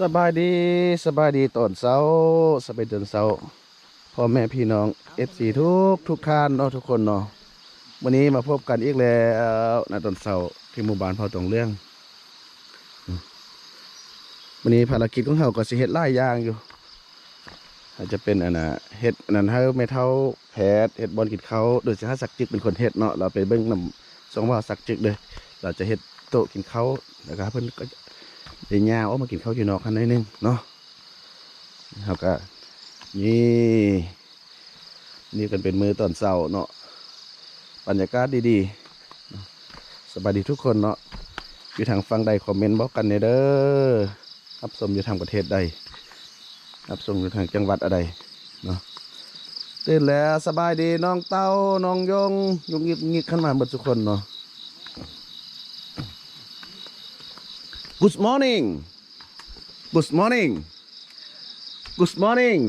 สบายดีสบายดีตอนเช้าสบายตอนเช้าพ่อแม่พี่น้องเอฟซีทุกทุกท่านเนาะทุกคนเนาะวันนี้มาพบกันอีกแล้วในตอนเช้าที่หมู่บ้านเผาตรงเรื่องวันนี้ภารกิจของเราก็สิเฮ็ดหลายอย่างอยู่ อาจจะเป็นอันน่ะเฮ็ดอันนั้นเฮาไม่เท่าแพทเฮ็ดบอลกินเขาโดยสิหาสักจึกเป็นคนเฮ็ดเนาะเราไปเบิ่งนำสองว่าสักจึกเลยเราจะเฮ็ดโต๊ะกินเขานะครับเพิ่นก็ เดี๋ยวยาออกมากินข้าวอยู่นอกกันหน่อยนึงเนาะแล้วก็นี่นี่กันเป็นมือตอนเช้าเนาะบรรยากาศดีๆสบายดีทุกคนเนาะอยู่ทางฟังใดคอมเมนต์บอกกันเด้อรับชมอยู่ทางประเทศใดรับชมอยู่ทางจังหวัดอะไรเนาะตื่นแล้วสบายดีน้องเต้าน้องยงยงงิบงิบขึ้นมาหมดทุกคนเนาะ Good morning. Good morning. Good morning.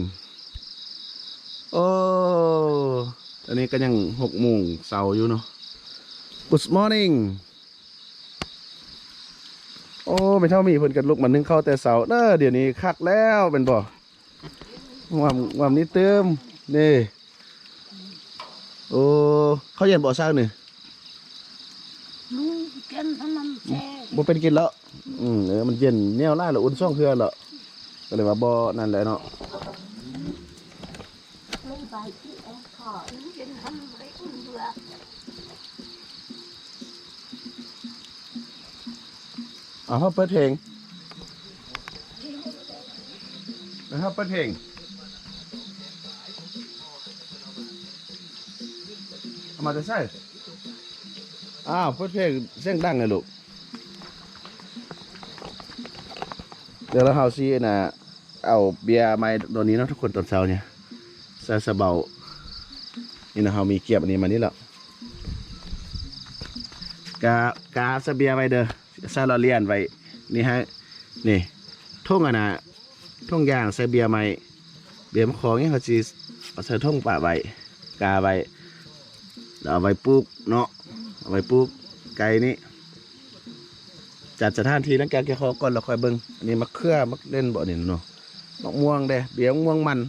โอ้ตอนนี้ก็ยังหกโมงเสาร์อยู่เนาะ Good morning. โอ้ไม่เท่ามีเพิ่นกันลุกมานึ่งข้าวแต่เสาร์เด้อเดี๋ยวนี้คักแล้วเป็นบ่ความความนี้เติมนี่โอ้เขาเย็นบ่อซ่านี่ ลุงกินอันนั้นแช่บ่เป็นกินแล้ว อืมเออมันเย็นแนวหน้าละอุ่นซ่องเพื่อละก็เลยว่าบ่นั่นแหละเนาะลุงไปที่แอร์ขอลุงกินอันไรอุ่นเบื่อเอ๋อเปิดเพลงนะครับเปิดเพลงเอามาจะใช่ อ้าวเปิดเพลงเสียงดังเลยลูก เดี๋ยวเราเฮาซีน่ะเอาเบียร์ไมาตัวนี้เนาะทุกคนตอนเช้าเนี่ยซาซาเบานี่นะเฮามีเกียบอันนี้มานี่แล้วกากาซาเบียร์ไว้เด้อซาลาเลียนไว้นี่ฮะนี่ท่งอะนะท่งยางใส่เบียร์ใหม่เบียร์มะขอเงี้ยเขาจีเอาใส่ท่งป่าไว้กาไว้เอาไว้ปลูกเนาะ เอาไว้ปลูกไก่นี่จัดสถานที่นั่งแกงแกคอก่อนเราค่อยเบิ่งอันนี้มะเขือมะเล่นบ่อนี่เนาะมะม่วงเด้เบี้ยมะม่วงมัน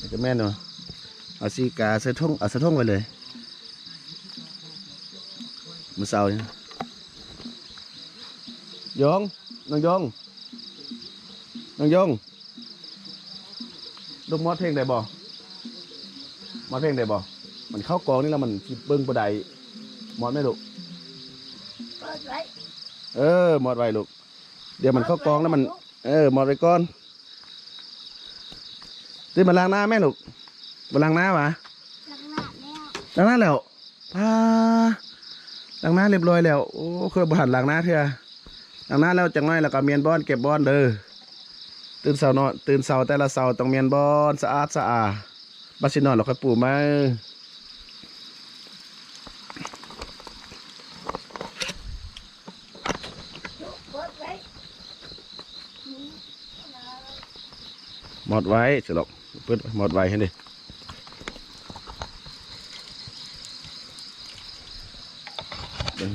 นี่ก็แม่นเนาะเอาซีกาใส่ท่งเอาใส่ท่งไว้เลยมือเสาเนี่ยยงน้องยงน้องยงลูกมอดเพลงได้บ่มอดเพลงได้บ่ มันเข้ากองนี่แล้วมันสิเบิ่งบ่ได้มอดไหม่ลูก เปิดไว้เออหมดไว้ลูก เดี๋ยวมันเข้ากองแล้วมัน เออหมดไว้ก่อนตื่นมาล้างหน้าแม่ลูกมาล้างหน้าวะลังหน้าแล้วล้างหน้าแล้วพาล้างหน้าเรียบร้อยแล้ว โอ้เคยบหันล้างหน้าเถอะล้างหน้าแล้วจังน้อยแล้วก็เมียนบอนเก็บบอนเด้อ ตื่นเสาร์นอนตื่นเสาร์แต่ละเสาร์ต้องเมียนบอนสะอาดสะอาดบัดสินอนเราค่อยปูมา เปิดไว้ หมดไว้สิลูกเปิดหมดไว้ให้ดิเบิ่ง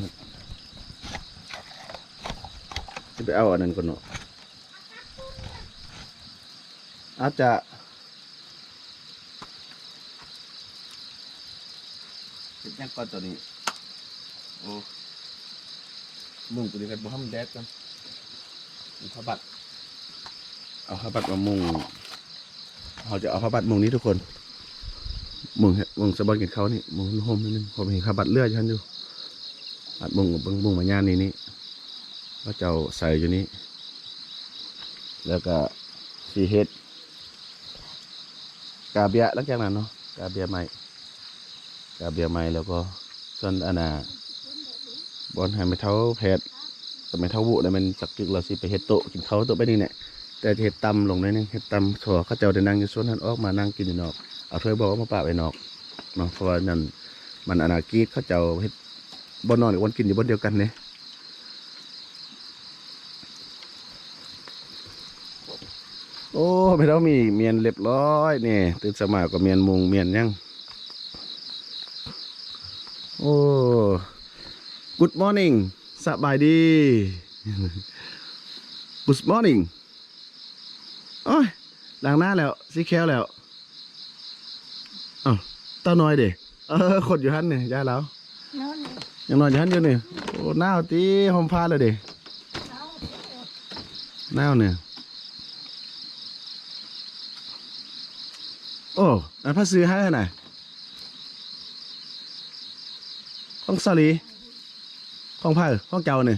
จะไปเอาอันนั้นก่อนเนาะอาจจะเป็นยังก่อนตัวนี้โอ้มุงตัวนี้กันบ่ทำแดดกันมีผ้าบัดเอาผ้าบัดมามุง เราจะเอาผ้าบัดมุงนี้ทุกคนมุงเห็ดมุงสะบอนกินเขานี่มุงโฮมนิดนึงผมเห็นผ้าบัดเลือดฉันอยู่บัดมุงกับเบิ้งมุงมาย่านนี้นี่ก็จะเอาใส่อยู่นี่แล้วก็สีเห็ดกาเบียหลังจากนั้นเนาะกาเบียใหม่กาเบียใหม่แล้วก็ส่วนอันน่ะบอลให้ไม่เท่าแพทย์แต่ไม่เท่าวุแล้วมันสักจึกเราสิไปเห็ดโตกินเขาโตไปนี่เนี่ย แต่เห็ดตำลงหน่อยนึงเห็ดตำถั่วเขาเจ้าได้นั่งอยู่ส่วนนั้นออกมานั่งกินอยู่นอกเอาถ้วยบอกว่ามาปะไว้นอกเนาะเพราะว่านั่นมันอนากีดเขาเจ้าเห็ดบนนอนกับวันกินอยู่บนเดียวกันเนี่ยโอ้ไม่ต้องมีเมียนเรียบร้อยนี่ตื่นสมายกับเมียนมุงเมียนยังโอ้ good morning สบายดี Good morning โอ้ยล้างหน้าแล้วสีแคลแล้วอ้าวเต้าน้อยเด้เออขดอยู่หันเนี่ยยายแล้วนอนยังนอนอยู่หันอยู่นี่โอ้หนาวตีหอมผ้าเลยเด้เอาหนาวเนี่ยโอ้อันผ้าซื้อให้ไหนของสาลีของผ้าของเจ้าเนี่ย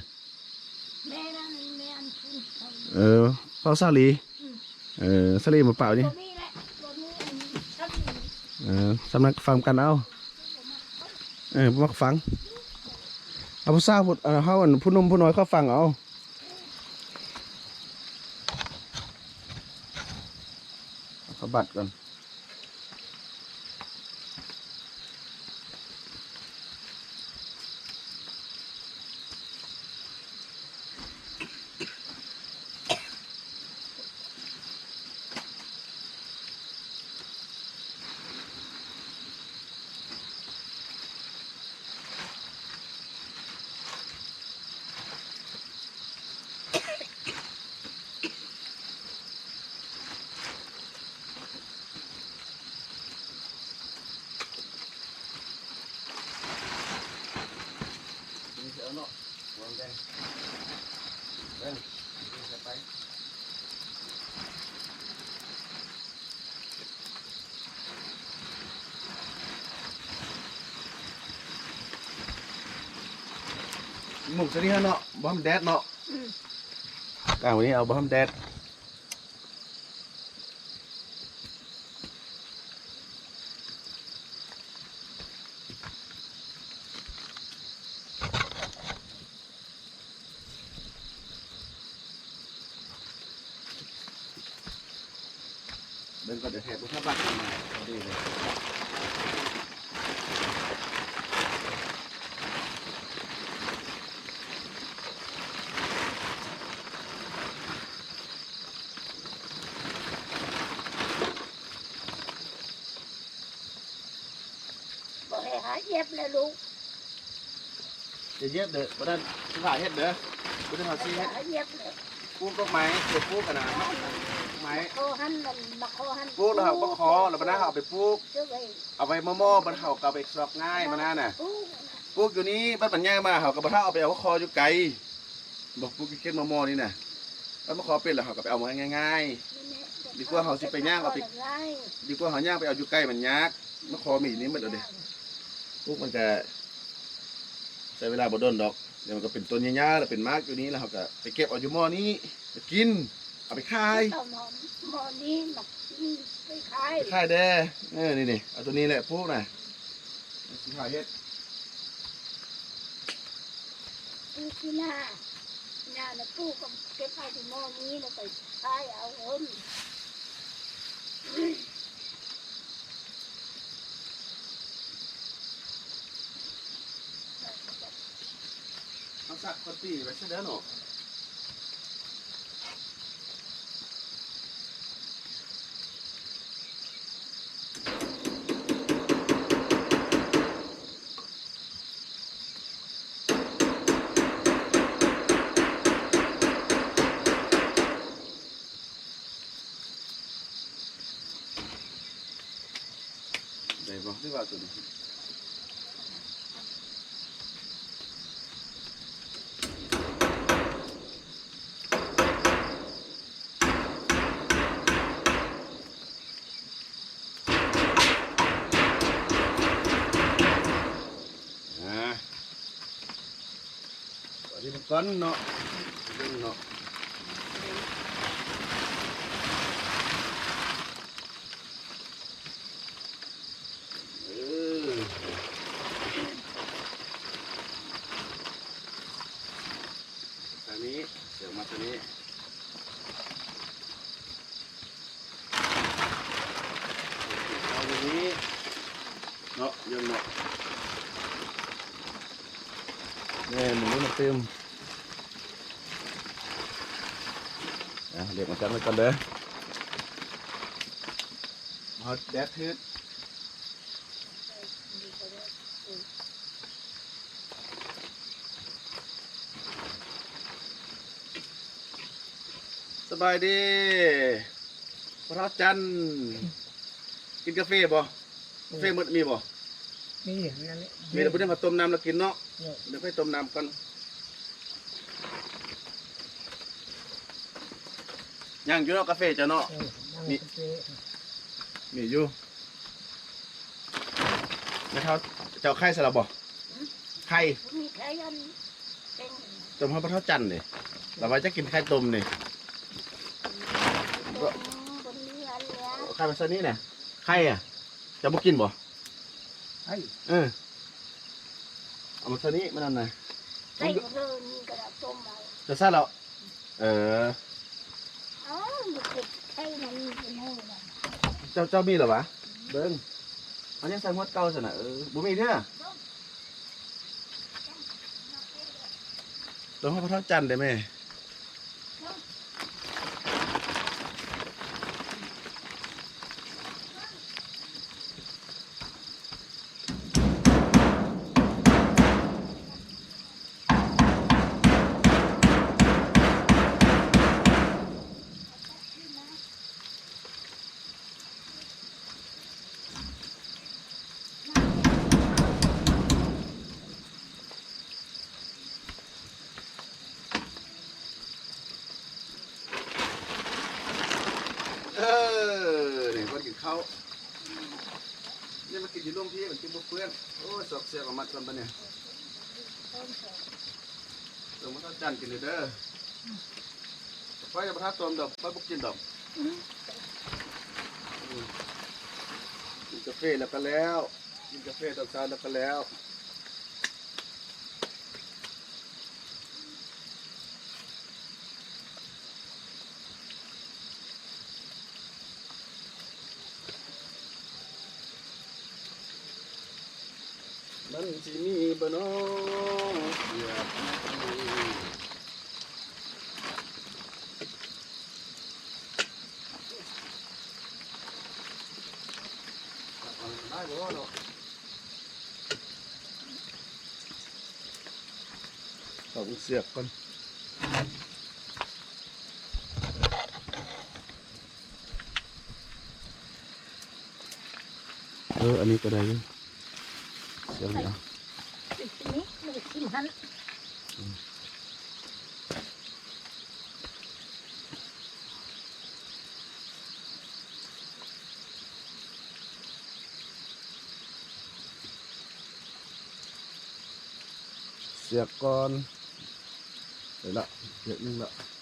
แม่นั่นแม่อันคุณเขาเออของสาลี เออสลีมเปล่านี่เออสำนักฟังกันเอาเออมักฟังเอาผู้สาวผู้เออเฮาอันผู้นุ่มผู้น้อยเขาฟังเอาเขาบัดก่อน หมุกตัวนี้เนาะบอมแดดเนาะอืมกลางวันนี้เอาบอมแดดเดินก็จะแหบบุษบัตรมาพอดีเลย บ่ให้หา เย็บเลยลูกจะเย็บเด้อบ่ได้สิผ่าเฮ็ดเด้อบ่ได้เอาสิเฮ็ดหาเย็บเลยปลูกดอกไม้เก็บปลูกกันนะไม้โคหันมันบักโคหันปลูกแล้วเขาก็คอแล้วบ่ได้เขาเอาไปปลูกซื้อไว้เอาไปมอๆบ่ได้เขาก็เอาไปสอกง่ายมานั่นน่ะปลูกปลูกอยู่นี้บ้านปัญญามาเขาก็บ่ทันเอาไปเอาคออยู่ไกลบอกปลูกอยู่เขตมอๆนี่น่ะแล้วมาขอเป็นแล้วเขาก็ไปเอามาง่ายดีกว่าเขาสิไปย่างเอาไปๆดีกว่าเขาย่างไปเอาอยู่ใกล้มันยากมาขอมีนี้มันเอาเด้ป ลูกมันจะใช้เวลาบ่โดนดอกเดี๋ยวมันก็เป็นต้นยาวๆแล้วเป็นมากอยู่นี้แล้วเขาก็ไปเก็บเอาอยู่หม้อนี้ไปกิน เอาไปขายเอาหมอหมอนี้มาอืมไปขายค่ายแด้เออนี่นี่เอาตัวนี้แหละพวกน่ะสิขายเฮ็ดปลูกที่หน้าหน้าแล้วปลูกก็เก็บเอาที่หม้อนี้แล้วไปขายเอาเงิน เอาสักคนตีไว้ะเด้อหนูได้บ่ที่ว่าตัวนี้ อ่าตัวนี้ มันก้เนาะดึงเนาะเออทางนี้เสียงมาทางนี้เอาอย่างนี้เนาะยังเนาะนี่หมูมาเต็ม อะเรียกมาจัดไว้ก่อนเด้อฮอตแดดทึดสบายดีพระจันทร์กินกาแฟบ่กาแฟหมดมีบ่มีอย่างนั้นเลยมีแต่บ่ได้มาต้มน้ำแล้วกินเนาะเนี่ยเดี๋ยวไปต้มน้ำก่อน ย่างอยู่เนาะกาแฟจ้ะเนาะเออนั่งมีเซ่มีอยู่นะครับเจ้าไข่สลับบ่ไข่มีใครยันเป็นต้มให้พระจันทร์นี่แต่ว่าจะกินไข่ต้มนี่บนบนเรือเรือไข่มาซะนี้เนี่ยไข่อะจะบ่กินบ่ไอ้เออเอามาซะนี้มันนั่นน่ะใส่เรือนี่กระดาษต้มเอาจะซะแล้วเอออ๋อมันเก็บไข่มันเป็นหูนะ เจ้าเจ้ามีเหรอวะเบิ้งอันยังใส่หมวดเก่าสินะเออบ่มีเด้อต้องให้พระเท่าจันทร์ได้ไหมเออนี่คนกินข้าว นี่มากินอยู่ร่วมพี่มันกินบุเพื่อนโอ้ยสอกเสียกับมัดกันปะเนี่ยต้มใส่ต้องมาเท่าจันกินเลยเด้อไฟจะประทัดตอมดอกไปบุกกินดอกกินกาแฟแล้วก็แล้ว กินกาแฟตอนเช้าแล้วก็แล้ว สิมีบ่เน้อเสียบได้บ่เนาะต้องเสียบก่อนเอออันนี้ก็ได้เสียบเนี่ย ไม่ได้กินหัน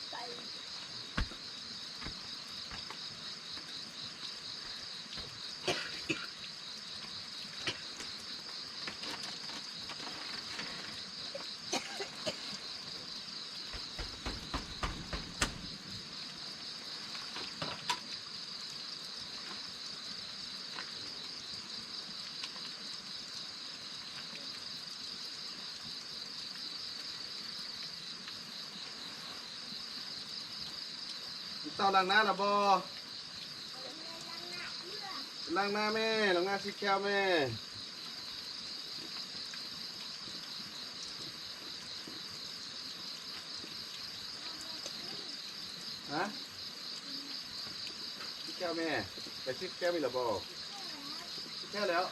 เสียบก่อนเดี๋ยวล้าล้างหน้าละบอล้างหน้าแม่ล้างหน้าสีแก้วแม่ฮะสีแก้วแม่ไปสีแก้วมีละบอสีแก้วแล้ว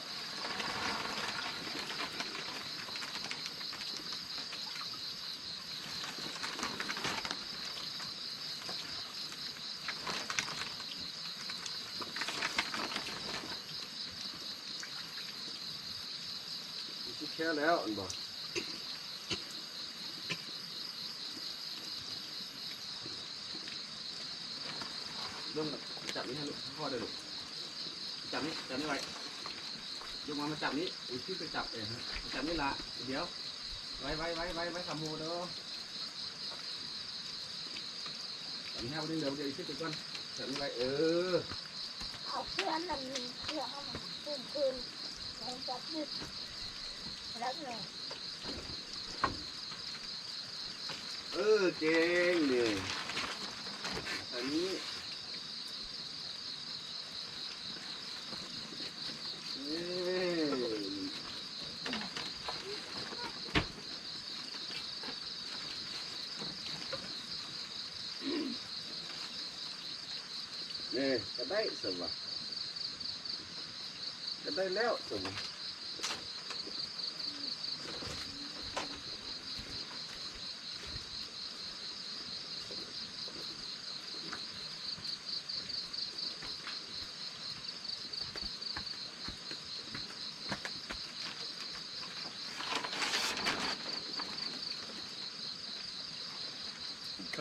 คิดแค่แล้วอันบอกเริ่มจับนี้ให้ลูกพ่อได้ลูกจับนี้จับนี้ไว้ยกมามาจับนี้อุ้ยพี่ไปจับเองฮะจับนี่ละเดี๋ยว ไว้ไว้ไว้ไว้ไว้ทำโมเด้อจับนี้ให้วันนี้เดี๋ยวเดี๋ยวอีกทีไปก่อนจับนี้ไว้เออเอาเพื่อนนั่นเพื่อให้มันขึ้นขึ้นแล้วจับยึดแล้วเนี่ย เออเก่งเนี่ยอันนี้เอ้ยนี่ยก็ได้สวะก็ได้แล้วสวะ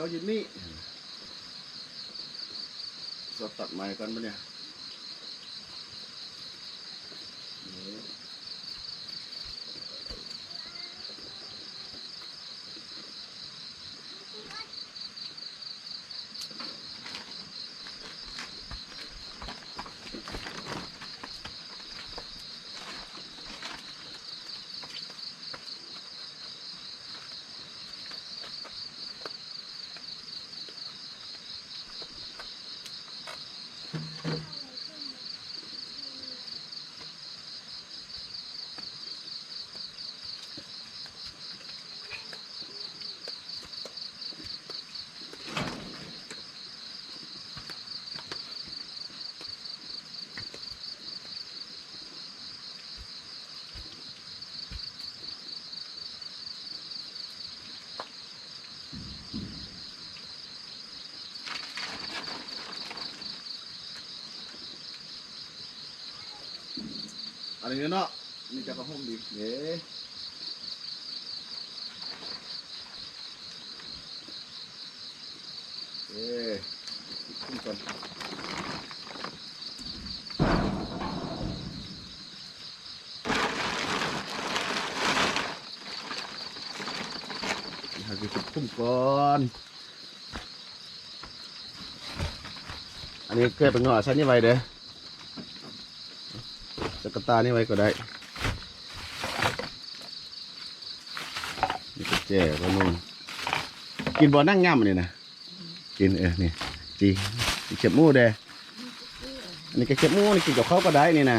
เขาอยู่นี่สดตัดไม้กันปะเนี่ย อันนี้เนาะนี่จะกระห้องดีเด้เอ้ขึ้น ก่อนหาคือคุ้มก่อนอันนี้เกลือเป็นเงาะตานี่ไว้ก็ได้นี่ก็แจ่ก็นุ่มกินบ่อนั่งย่ำนี่นะกินเออนี่จีเข็บมูเด้อันนี้ก็เข็บมูนี่กินกับข้าวก็ได้นี่นะ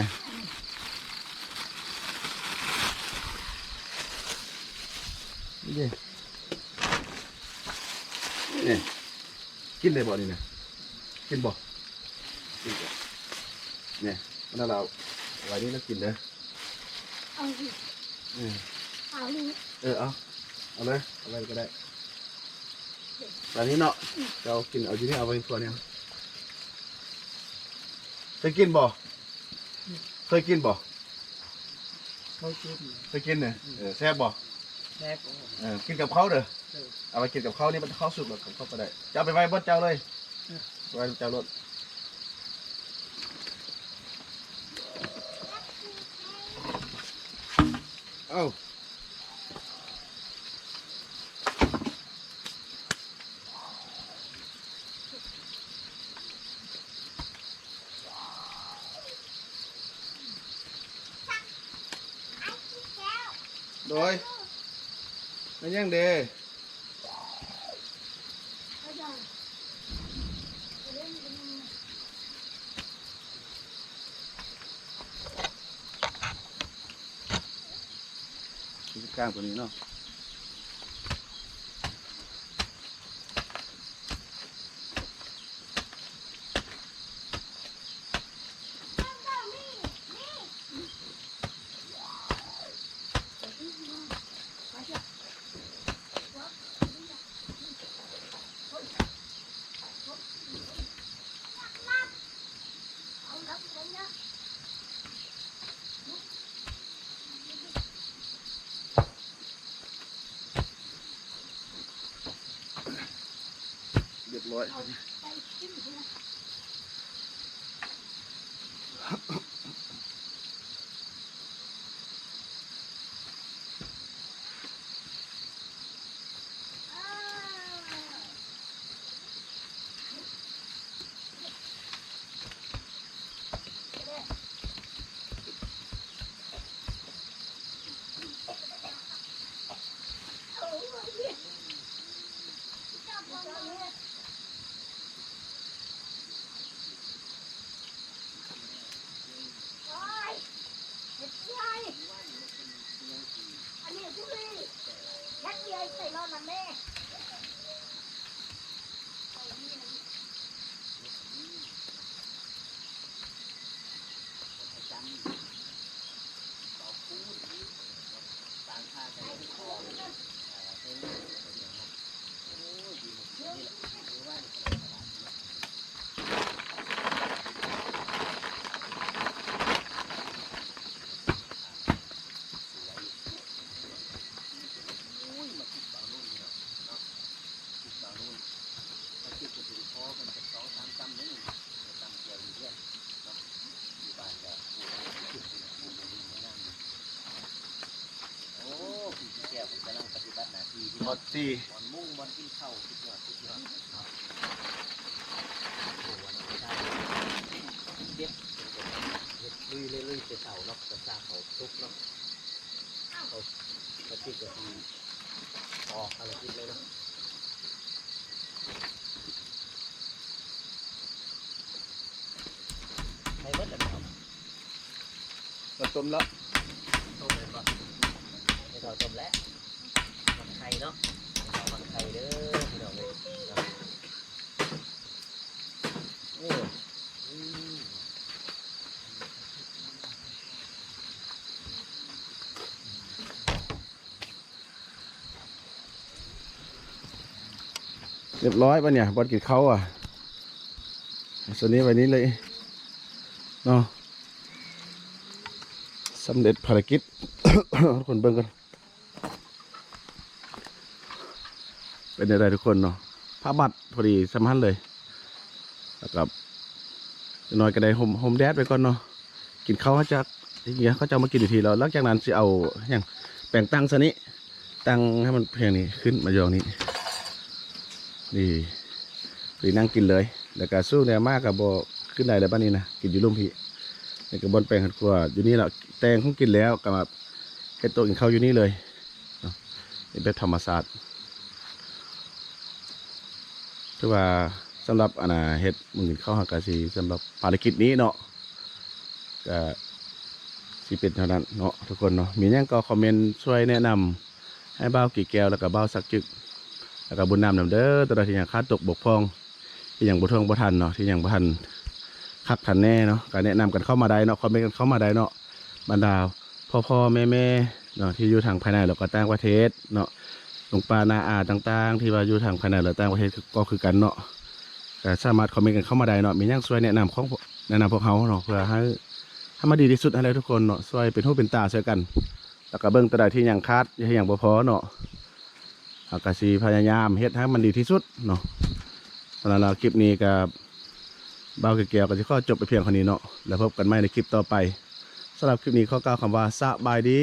นี่เนี่กินได้บ่อนี่นะกินบ่กินบ่เนี่ยมันเรา ไว้นี่แล้วกินเด้อเอาดิเออเอาดิเออเอาเอาเลยเอาไว้ก็ได้ตอนนี้เนาะเรากินเอาที่นี่เอาไว้ตัวเนี้ยเคยกินบ่เคยกินบ่เขาคิดเคยกินเนี่ยเออแซ่บบ่แซ่บเออกินกับข้าวเด้อเอาไปกินกับข้าวนี่มันข้าวสุกหรอกกับข้าวก็ได้จะเอาไปไว้บนเจ้าเลยไว้บนเจ้ารถ เอ้าโดยไม่ยังเด เอาดิเอาดิ กลางตัวนี้เนาะ เรียบร้อย เอาไปกินนะอ่า เอาดิจับมันเลย โอ้ยเห็ดใหญ่อันนี้ทุเรียนแค่เดียวใส่รอดนะแม่ อดสี่บอลมุ่งบอลกินข้าสุดยอดสุดยอดครับโอ้วันนี้ได้เด็ดลุยเลยลุยไปเสาเนาะกระซาเขาทุกเนาะเขากระติกกระดีออกอะไรกินเลยเนาะให้เบิดเลยครับมาต้มแล้วต้มเลยปะให้เราต้มแล้ว ข่เนาะเรามันไข่เด้อพี่น้องเลยเนาะโอ้อืมเรียบร้อยปะเนี่ยบอลกินเขาอะส่วนนี้วันนี้เลยเนาะสำเร็จภารกิจทุกคนเบิ่งกัน เป็นอะไรทุกคนเนาะผ้าบัตรพอดีสำคัญเลยแล้วกับน้อยก็ได้โฮมโฮมแดดไปก่อนเนาะกินข้าวเขาจะอย่างเงี้ยเขาจะเอามากินอยู่ทีแล้วหลังจากนั้นจะเอาอย่างแป่งตั้งซะนี้ตั้งให้มันเพียงนี้ขึ้นมายองนี้นี่รีนั่งกินเลยแล้วก็สู้แนวมากกับโบขึ้นได้เลยบ้านนี้นะกินอยู่รุ่มพี่ในกระบอนแปลงหัดกลัวอยู่นี่แหละแตงคงกินแล้วกับเฮ็ดโตัวกินข้าวอยู่นี่เลยเนาะนี่เป็นธรรมศาสตร์ ถือว่าสำหรับอนนาเฮ็ดมึงกินข้าหักกะสีสำหรับภารกิจนี้เนาะก็สิเป็นเท่านั้นเนาะทุกคนเนาะมีหยังก็คอมเมนต์ช่วยแนะนำให้เบ้ากี่แก้วแล้วก็เบ้าสักจึก แล้วก็บุญนำนำเด้อตัวใดที่ยังขาดตกบกพร่องที่ยังบ่ทวงบ่ทันเนาะที่ยังบ่ทันคักทันแน่เนาะก็แนะนำกันเข้ามาได้เนาะคอมเมนต์กันเข้ามาได้เนาะบรรดาพ่อพ่อแม่แม่เนาะที่อยู่ทางภายในแล้วก็ต่างประเทศเนาะ ลงป้านาอาต่าง ๆ ที่ว่าอยู่ทางภายในและต่างประเทศก็คือกันเนาะก็สามารถคอมเมนต์กันเข้ามาได้เนาะมีหยังช่วยแนะนำของแนะนำพวกเขาเนาะเพื่อให้ให้มาดีที่สุดให้ได้ทุกคนเนาะช่วยเป็นหูเป็นตาช่วยกันแล้วก็เบิ่งตัวใดที่ยังขาดยังบ่พอเนาะอากาศีพยายามเฮ็ดให้มันดีที่สุดเนาะสำหรับคลิปนี้กับเบาเกี่ยวก็จะข้อจบไปเพียงเท่านี้เนาะแล้วพบกันใหม่ในคลิปต่อไปสำหรับคลิปนี้ข้อกล่าวคำว่าสบายดี